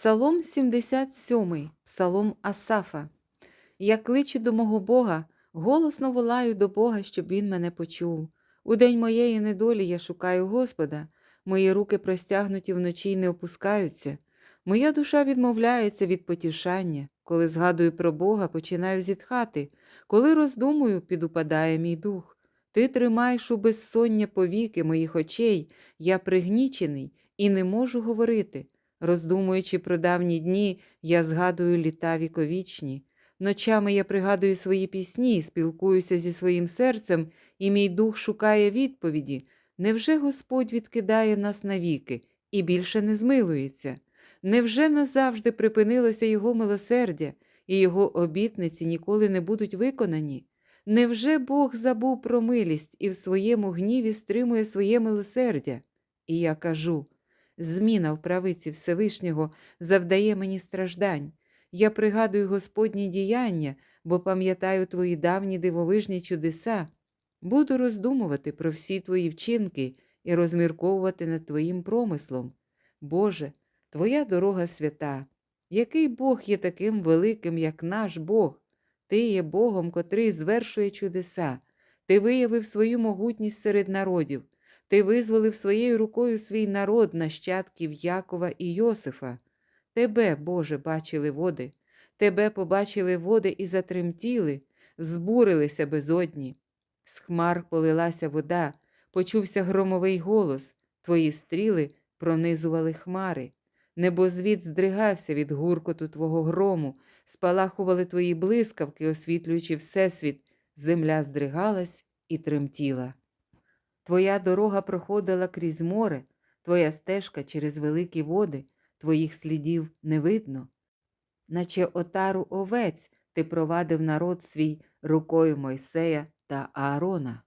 Псалом 77, Псалом Асафа. Я кличу до мого Бога, голосно волаю до Бога, щоб Він мене почув. У день моєї недолі я шукаю Господа, мої руки простягнуті вночі й не опускаються. Моя душа відмовляється від потішання. Коли згадую про Бога, починаю зітхати. Коли роздумую, підупадає мій дух. Ти тримаєш у безсоння повіки моїх очей, я пригнічений і не можу говорити. Роздумуючи про давні дні, я згадую літа віковічні. Ночами я пригадую свої пісні, спілкуюся зі своїм серцем, і мій дух шукає відповіді. Невже Господь відкидає нас навіки і більше не змилується? Невже назавжди припинилося Його милосердя, і Його обітниці ніколи не будуть виконані? Невже Бог забув про милість і в своєму гніві стримує своє милосердя? І я кажу зміна в правиці Всевишнього завдає мені страждань. Я пригадую Господні діяння, бо пам'ятаю твої давні дивовижні чудеса. Буду роздумувати про всі твої вчинки і розмірковувати над твоїм промислом. Боже, твоя дорога свята. Який Бог є таким великим, як наш Бог? Ти є Богом, котрий звершує чудеса. Ти виявив свою могутність серед народів. Ти визволив своєю рукою свій народ нащадків Якова і Йосифа. Тебе, Боже, бачили води, тебе побачили води і затремтіли, збурилися безодні. З хмар полилася вода, почувся громовий голос, твої стріли пронизували хмари. Небозвід здригався від гуркоту твого грому, спалахували твої блискавки, освітлюючи всесвіт, земля здригалась і тремтіла. Твоя дорога проходила крізь море, твоя стежка через великі води, твоїх слідів не видно. Наче отару овець ти провадив народ свій рукою Мойсея та Аарона.